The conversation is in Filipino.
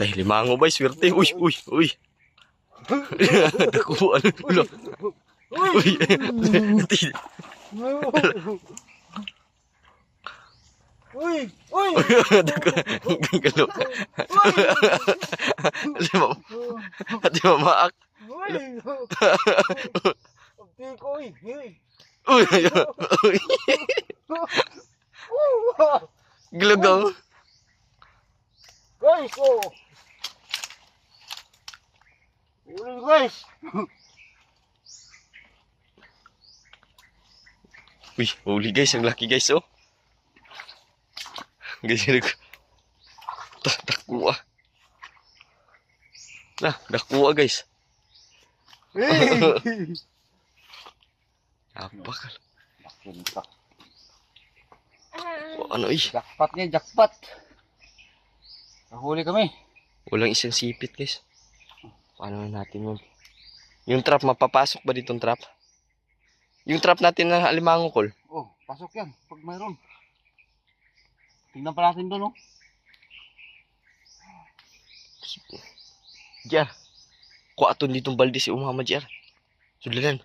Tay, limango ba? Swerte. Uy, uy, uy. Nakuha. Ulo. Uy. Uy! Uy! Dako. Galo. Lima. At lima maak. Uy! Ko, uy! Uy! Uy. Uy. Glugaw. Guys, oh! Uy, guys! Uy, huli guys. Ang laki guys, oh. Guys, yun ako. Ta, dakuha. Na, dakuha guys. Hey! Napakal. Ano eh. Jackpot niya, jackpot! Nahuli kami. Walang isang sipit guys. Paano na natin yun? Yung trap, mapapasok ba ditong trap? Yung trap natin na alimango kol. Oh, pasok yan. Pag mayroon. Tingnan pa natin doon, oh. Jar. Kuha aton ditong balde si umama Jar. Sudalan.